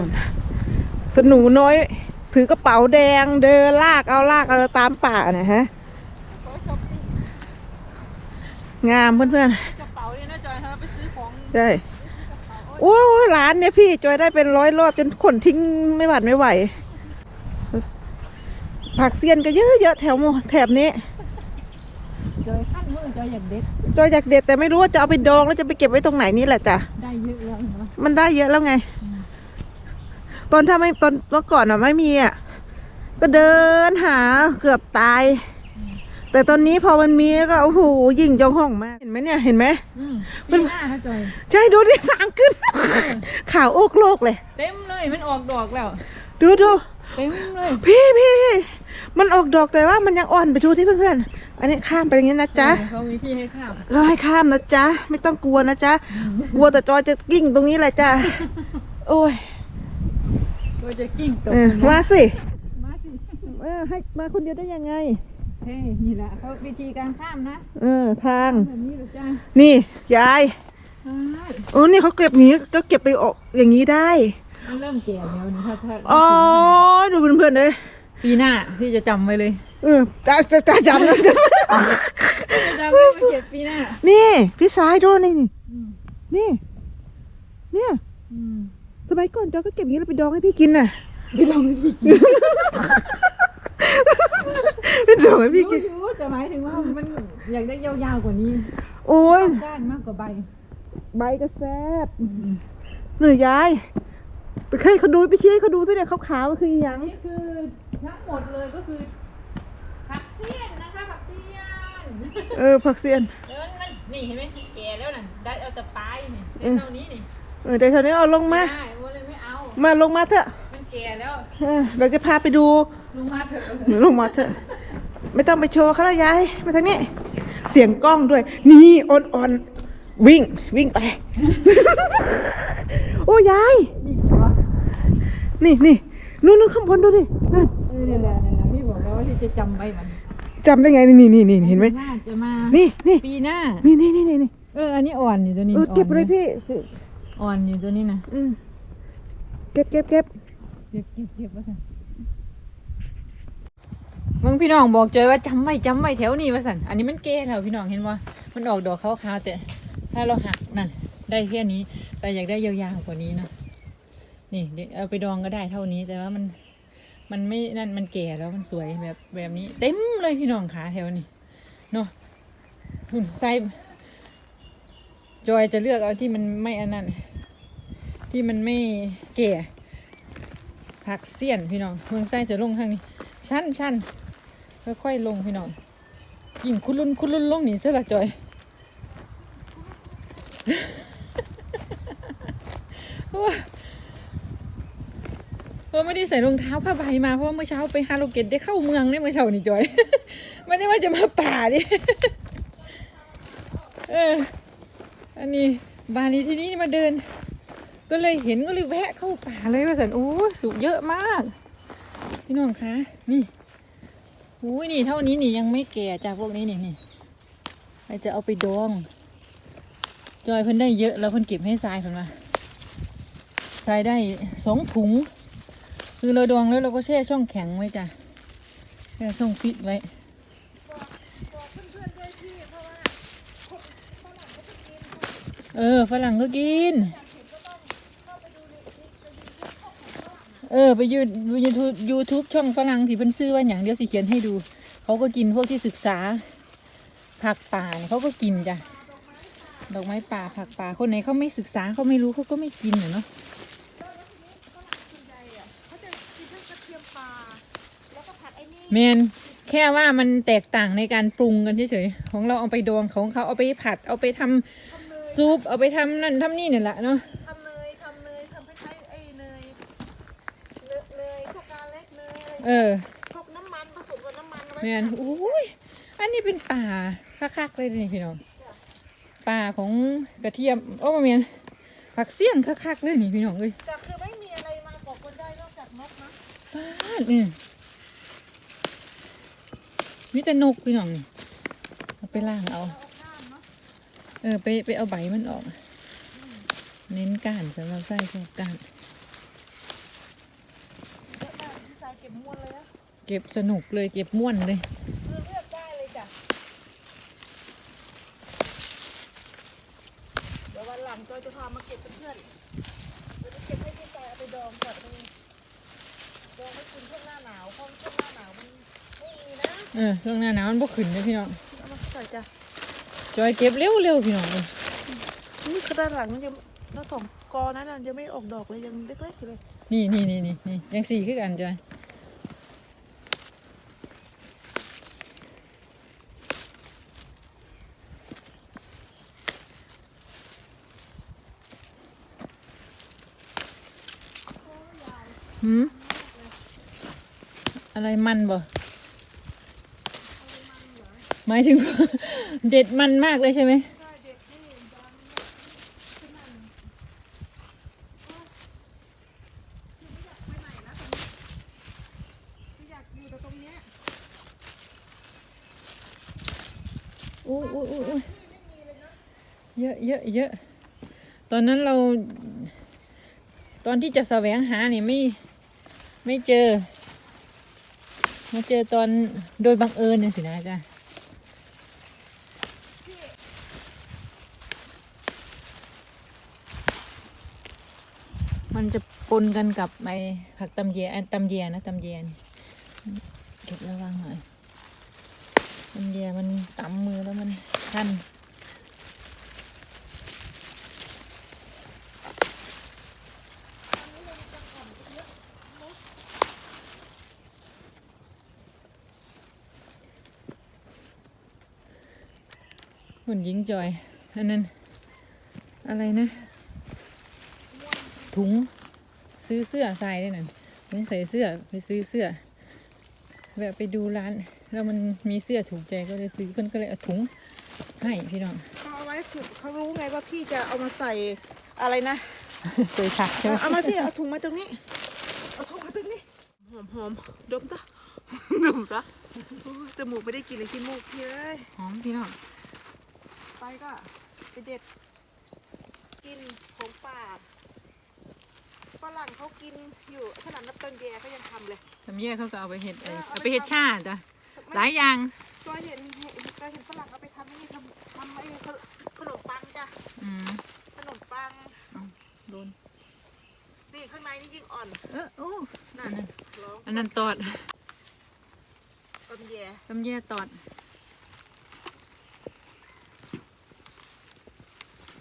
นั่นสนูน้อย ถือกระเป๋าแดงเดินลากเอาลากเอาตามป่าเนี่ยฮะ งามเพื่อนกระเป๋าเนี่ยนะจอยเธอไปซื้อของๆใช่โอ้ยร้านเนี่ยพี่จอยได้เป็นร้อยรอบจนขนทิ้งไม่หวัดไม่ไหว ผักเซียนก็เยอะๆแถวหมู่แถบนี้จอยขั้นมือจอยอยากเด็ดจอยอยากเด็ดแต่ไม่รู้ว่าจะเอาไปดองแล้วจะไปเก็บไว้ตรงไหนนี่แหละจ้ะได้เยอะแล้วเนาะมันได้เยอะแล้วไง ตอนถ้าไม่ตอนเมื่อก่อนอะไม่มีอะก็เดินหาเกือบตาย แต่ตอนนี้พอมันมีก็โอ้โหยิ่งจองห้องมากเห็นไหมเนี่ยเห็นไหมอืมมันปีหน้าค่ะจอยใช่ดูดิสร้างขึ้นข่าวโอกโลกเลย เต็มเลยมันออกดอกแล้ว ดูดูเต็มเลยพี่พี่พี่มันออกดอกแต่ว่ามันยังอ่อนไปดูที่เพื่อนๆอันนี้ข้ามไปอย่างนี้นะจ๊ะเออเขามีที่ให้ข้ามเราให้ข้ามนะจ๊ะไม่ต้องกลัวนะจ๊ะกลัวแต่จอยจะกิ้งตรงนี้แหละจ้ะโอ้ย ก็จะกิ้งตกเออนะมาสิมาสิเออให้มาคนเดียวได้ยังไงเฮ้ยนี่แหละเขาวิธีการข้ามนะเออทางแบบนี้เหรอจ้านี่ยายใช่โอ้นี่เขาเก็บอย่างนี้ก็เก็บไปออกอย่างนี้ได้มันเริ่มแก่แล้วนะถ้าถ้าอ๋อดูเพื่อนๆเลยปีหน้าพี่จะจำไว้เลย เออจะจะจะจำนะจะจะจำไว้มาเก็บปีหน้านี่ พี่สายดูนี่นี่อืมนี่ เนี่ยอืม สมัยก่อนจอยก็เก็บอย่างนี้แล้วไปดองให้พี่กินน่ะพี่ลองให้พี่กินไปดองให้พี่กิน รู้แต่หมายถึงว่ามันอยากได้ยาวๆกว่านี้โอ้ย ก้านมากกว่าใบ ใบก็แซ่บเหนื่อยยาย ไปให้เขาดูไปชี้ให้เขาดูสิเนี่ยขาวๆมันคืออหอัย่านงนี้คือทั้งหมดเลยก็คือ ผักเสี้ยนนะคะผักเสี้ยนเออผักเซียนเออมันนี่เห็นไหมแก่แล้วน่ะได้เอาแต่ปลายนี่เออเท่านี้นี่เออเดี๋ยวเท่านี้เอาลงมา ได้โอ้เลยไม่เอามาลงมาเถอะมันแก่แล้วเออเราจะพาไปดูลุงมาเถอะลงมาเถอะ ไม่ต้องไปโชว์เขาแล้วยายมาทางนี้ เสียงกล้องด้วย นี่อ่อนอ่อนๆวิ่ง วิ่งไป โอ้ยาย นี่เหรอนี่นี่นู่นนู่นข้างบนดูดินั่นเออนี่แหละนี่นแหละพี่บอกแล้วว่าที่จะจำไว้มันจำได้ไงนี่นี่นี่เห็นไหมน่าจะมานี่นี่ปีหน้านี่นี่นี่นี่นี่เออ อันนี้อ่อนอยู่ตัวนี้เออเก็บเลยพี่ อ่อนอยู่ตัวนี้นะ อืม เก็บเก็บเก็บเก็บเก็บเก็บว่าสันมึงพี่น้องบอกเจอว่าจำไว้จำไว้แถวนี้ว่าสันอันนี้มันแก่แล้วพี่น้องเห็นว่ามันออกดอกขาวๆแต่ถ้าเราหักนั่นได้แค่นี้แต่อยากได้ยาวๆกว่านี้เนาะนี่เดี๋ยวเอาไปดองก็ได้เท่านี้แต่ว่ามันมันไม่นั่นมันแก่แล้วมันสวยแบบแบบนี้ เต็มเลยพี่น้องขาแถวนี้เนาะหุ่นไซจอยจะเลือกเอาที่มันไม่อันนั้น ที่มันไม่แก่ผักเสี้ยนพี่น้องเมืองไส้จะลงข้างนี้ชั้นชั้นค่อยๆลงพี่น้องยิ่งคุณลุนคุณลุนลงหนีเสียละจอยเพราะไม่ได้ใส่รองเท้าผ้าใบมาเพราะว่าเมื่อเช้าไปฮาโลเกตได้เข้าเมืองเนี่ยเมื่อเช้านี่จอย ไม่ได้ว่าจะมาป่าดิเอออันนี้บานนี้ที่นี้มาเดิน ก็เลยเห็นก็เลยแวะเข้าป่าเลยว่าสันโอ้สุกเยอะมาก พี่น้องคะนี่โอ้ยนี่เท่านี้นี่ยังไม่แก่จากพวกนี้นี่นี่ไอจะเอาไปดอง จอยเพิ่นได้เยอะแล้วเพิ่นเก็บให้ทรายเพิ่นมาทรายได้สองถุง คือเราดองแล้วเราก็แช่ช่องแข็งไว้จ้ะแช่ช่องฟิตไว้เออฝรั่งก็กิน เออไปยูยูทูบยูทูบช่องฝรั่งที่เพิ่นซื้อว่าอย่างเดียวสิเขียนให้ดู เขาก็กินพวกที่ศึกษา ผักป่าเนี่ยเขาก็กินจ้ะดอกไม้ป่าผักป่าคนไหนเขาไม่ศึกษาเขาไม่รู้เขาก็ไม่กินอะเนาะแมนแค่ว่ามันแตกต่างในการปรุงกันเฉยๆของเราเอาไปดองของเขาเอาไปผัด เอาไปทำซุปเอาไปทำนั่นทำนี่เนี่ยแหละเนาะ ทำเนยทำเนยทำคล้ายๆไอ้เนยเนยเนยข้าวกาเล็ก เนยอะไรเออคลุกน้ำมันผสมกับน้ำมันเอาไว้แมนอุ้ยอันนี้เป็นป่าคักๆเลยนี่พี่น้องป่าของกระเทียมโอ้มาแมนผักเสี้ยนคักๆเลยนี่พี่น้องเอ้ยแต่คือไม่มีอะไรมาก่อกวนได้นอกจากนกนะป้าดนี่มีแต่นกพี่น้องนี่เอาไปล่างเอา เออไปไปเอาใบมันออก เน้นก้านสำหรับไส้พวกก้าน เก็บสนุกเลยเก็บม่วนเลยเลือกได้เลยจ้ะ เดี๋ยววันหลังจอยจะพามาเก็บเพื่อนๆเราจะเก็บให้พี่จอยเอาไปดองก่อนมันดองไม่กินช่วงหน้าหนาวเพราะช่วงหน้าหนาวมันไม่มีนะเออช่วงหน้าหนาวมันบ่ขึ้นเลยพี่น้อง เอามาใส่จ้ะจอยเก็บเร็วๆพี่น้องเลยนี่ข้างด้านหลังมันยังถ้าสองกอนั้นน่ะยังไม่ออกดอกเลยยังเล็กๆอยู่เลยนี่นี่นี่นี่นี่ยังสี่คือกันจอย หืมอะไรมันบ่หมายถึง เด็ดมันมากเลยใช่ไหมใช่เด็กนี่ดังขึ้นมาพี่ไม่อยากไปไหนนะตรงนี้พี่อยากอยู่แต่ตรงเนี้ยอู้อู้อู้อู้เยอะเยอะเยอะตอนนั้นเรา ตอนที่จะแสวงหาเนี่ยไม่ ไม่เจอ มาเจอตอนโดยบังเอิญเนี่ยสินะจ๊ะมันจะปนกันกับไอ้ผักตำแยไอ้ตำแยนะตำแยนเก็บระวังหน่อยมันแย่มันตำมือแล้วมันคัน หุ่นหญิงจอย อันนั้น อะไรนะ ถุงซื้อเสื้อใส่ด้วยนั่นถุงใส่เสื้อไปซื้อเสื้อแวะไปดูร้าน แล้วมันมีเสื้อถูกใจก็เลยซื้อเพื่อนก็เลยเอาถุงให้พี่น้องเขาเอาไว้ถูกเขารู้ไงว่าพี่จะเอามาใส่อะไรนะเคยถักใช่ไหมเอามาพี่เอาถุงมาตรงนี้เอาถุงมาตรงนี้หอมหอมดมซะดมซะโอ้ยจมูกไม่ได้กลินเลยขี้มูกพี่เอ้ยหอมพี่น้อง ไปก็ไปเด็ดกินของป่าฝรั่งเขากินอยู่ขนาดนับตันแยเขายังทำเลย ทำแยกเขาก็เอาไปเห็ดเออเออเอาเอาไปไปเห็ดทำชาจ้ะหลายอย่างจอยเห็นเห็นจอยเห็นฝรั่งเอาไปทำไอ้นี่ทำทำไอ้ขนมปังจ้ะอืมขนมปังโดนนี่ข้างในนี่ยิ่งอ่อนเออโอ้นั่อันนนั้นร้องอันนั้นตอดต้นแยทำแยกตอด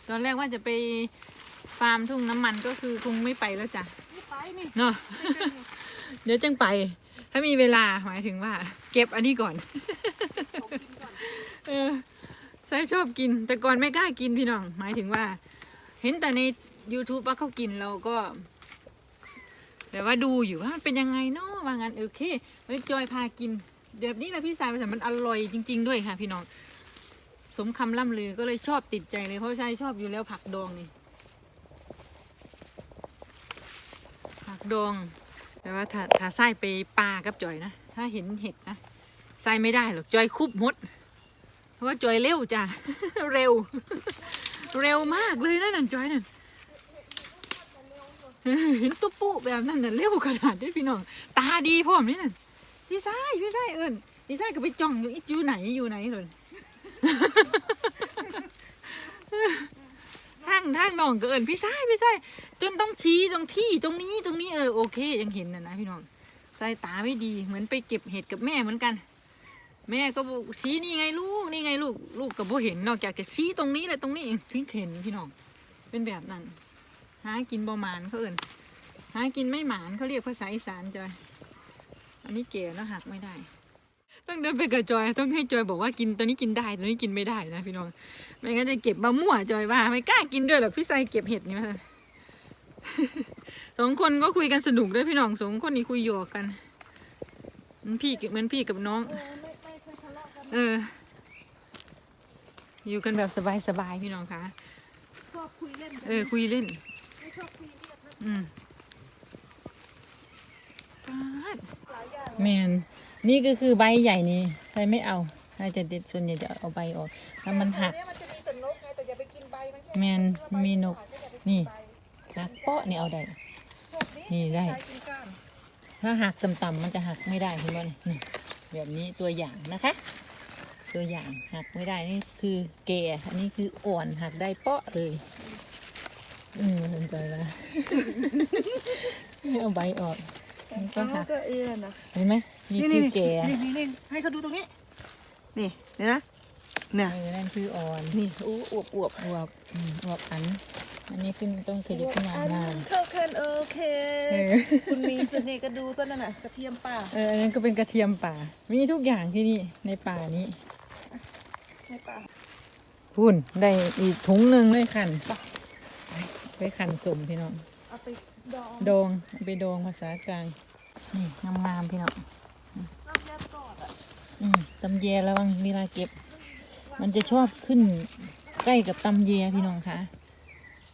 ตอนแรกว่าจะไปฟาร์มทุ่งน้ำมันก็คือคงไม่ไปแล้วจ้ะนี่ไปนี่เนาะเดี๋ยวจังไป ถ้ามีเวลาหมายถึงว่า เก็บอันนี้ก่อนของกินก่อนเออใส่ชอบกิน แต่ก่อนไม่กล้ากินพี่น้อง หมายถึงว่า เห็นแต่ใน YouTube ว่าเขากินเราก็แต่ว่าดูอยู่ว่ามันเป็นยังไงเนาะว่างั้นโอเคไว้จอยพากินแบบนี้นะพี่สายภาษามันอร่อยจริง ๆ ด้วยค่ะพี่น้อง สมคำล่ำลือก็เลยชอบติดใจเลยเพราะใช่ชอบอยู่แล้วผักดองนี่ ผักดอง แต่ว่าถ้าถ้าไส้ไปปลากับจอยนะ ถ้าเห็นเห็ดนะไส้ไม่ได้หรอกจอยคุบมด เพราะว่าจอยเร็วจ้ะ เร็ว เร็วมากเลยนะนั่นจอยนั่นเห็นตุ๊ปุ๊แบบนั้นน่ะเร็วขนาดนี้พี่น้อง ตาดีพร้อมนี่นั่นพี่ชายพี่ชายเอิญพี่ชายก็ไปจ้องอยู่อีกอยู่ไหนอยู่ไหนเลย ทางทางน้องก็เอิญพี่ชายพี่ชายจนต้องชี้ตรงที่ตรงนี้ตรงนี้เออโอเค ยังเห็นนะนะพี่น้องสายตาไม่ดีเหมือนไปเก็บเห็ดกับแม่เหมือนกัน แม่ก็บอกชี้นี่ไงลูกนี่ไงลูกลูกกับโบเห็นนอกจากจะชี้ตรงนี้แหละตรงนี้ถึงเห็นพี่น้อง เป็นแบบนั้น หากินประมาณเขาเอิญหากินไม่หมานเขาเรียกภาษาอีสานจอยอันนี้เก๋แล้วหักไม่ได้ ต้องเดินไปกับจอย ต้องให้จอยบอกว่ากินตัวนี้กินได้ตัวนี้กินไม่ได้นะพี่น้องไม่งั้นจะเก็บมามั่วจอยว่าไม่กล้ากินด้วยหรอกพี่ไซเก็บเห็ดนี่มาสองคนก็คุยกันสนุกด้วยพี่น้องสองคนนี้คุยหยอกกันเหมือนพี่กับเหมือนพี่กับน้องเออไม่ไม่เคยทะเลาะกันเออ อยู่กันแบบสบายๆพี่น้องคะชอบคุยเล่นกันเออคุยเล่นไม่ชอบคุยเรียกนะอืมปาดหลายอย่างแมน นี่ก็คือใบใหญ่นี่ใครไม่เอาถ้าจะเด็ดส่วนใหญ่จะเอาใบออกถ้ามันหักเยมันจะมีแต่นกไงแต่อย่าไปกินใบมันแค่แมนใบมีนกขาดอย่าไปกินี่ใบหักเปาะนี่เอาได้ โชคนี่ได้ใช้กินก้านถ้าหักต่ำๆมันจะหักไม่ได้เห็นบ่นี่นี่แบบนี้ตัวอย่างนะคะ ตัวอย่างหักไม่ได้นี่คือแก่อันนี้คืออ่อนหักได้เปาะเลยอืมสนใจละไม่เอาใบออกมัน ก็หักก็เอียนะเห็นไหมนี่คือแก่นี่นี่นี่ให้เขาดูตรงนี้ นี่เห็นนะเนี่ยเออนั่นคืออ่อน นี่อู้อวบอวบอวบอืมอวบอัน อันนี้ขึ้นต้องขยับขึ้นมาหน้าเข้าเคนโอเคเออคุณมีเสน่ห์ก็ดูต้นนั่นน่ะกระเทียมป่า เอออันนั้นก็เป็นกระเทียมป่า มีทุกอย่างที่นี่ในป่านี้ ในป่าพุ่นได้อีกถุงหนึ่งเลยขันไปขันสมพี่น้องเอาไป ดองดงเอาไปดองภาษากลางนี่งามๆพี่น้องน้ำแยกอดอะอืมตำแยระวังเวลาเก็บ มันจะชอบขึ้นใกล้กับตำแยพี่น้องคะ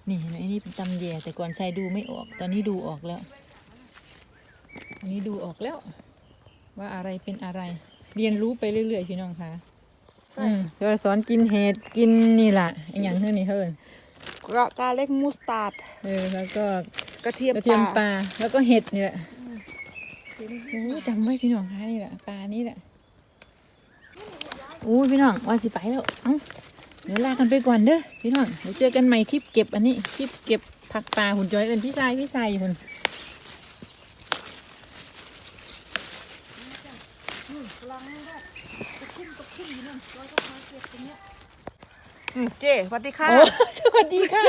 นี่เห็นไหมอันนี้เป็นตำแยแต่ก่อนใส่ดูไม่ออก ตอนนี้ดูออกแล้วอันนี้ดูออกแล้ว ว่าอะไรเป็นอะไร เรียนรู้ไปเรื่อยๆพี่น้องคะอืมก็สอนกินเห็ดกินนี่แหละไออย่างเท่านี้เท่านั้น กะกาเล็กมูสตาร์ดเออแล้วก็กระเทียมกระเทียมปป่าลาแล้วก็เห็ดเนี่ยแหละโอ้ยจำไว้พี่น้องคะนี่แหละปลานี่แหละโอ้ยพี่น้องว่าสิไปแล้วเอ้าเดี๋ยวลากันไปก่อนเด้อพี่น้องเดี๋ยวเจอกันใหม่คลิปเก็บอันนี้คลิปเก็บผักปลาหุ่นจอยเอินพี่ชายพี่ชายหุ่นลังแบบตะคุ่มตะคุ่มอยู่นั่นแล้วก็มาเก็บตรงเนี้ยอืม เจ๊สวัสดีค่ะ โอ้สวัสดีค่ะ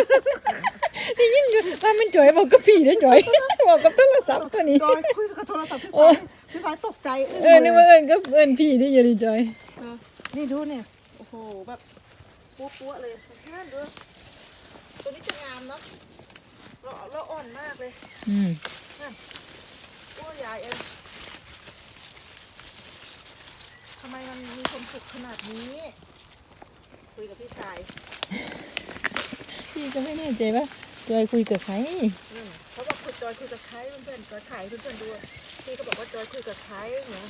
ได้ยินอยู่ว่ามันจอยบอกกับพี่นะจอยบอกกับโทรศัพท์ตัวนี้จอยคุยกับโทรศัพท์พี่โอ้สายพี่สายตกใจเออนึกว่าเอินก็เอินพี่ได้อยังดีจอยเออนี่ดูเนี่ยโอ้โหแบบปั๊วปั๊วๆเลยแค่ดูตัวนี้จะงามเนาะเราเราอ่อนมากเลยอืมโอ้ยใหญ่เองทำไมมันมีความสุขขนาดนี้ คุยกับพี่สายพี่ก็ไม่แน่ใจว่าจอยคุยกับใครอืมเขาบอกคุยจอยคุยกับใครเพื่อนๆจอยถ่ายให้เพื่อนๆดูพี่ก็บอกว่าจอยคุยกับใครเนี่ย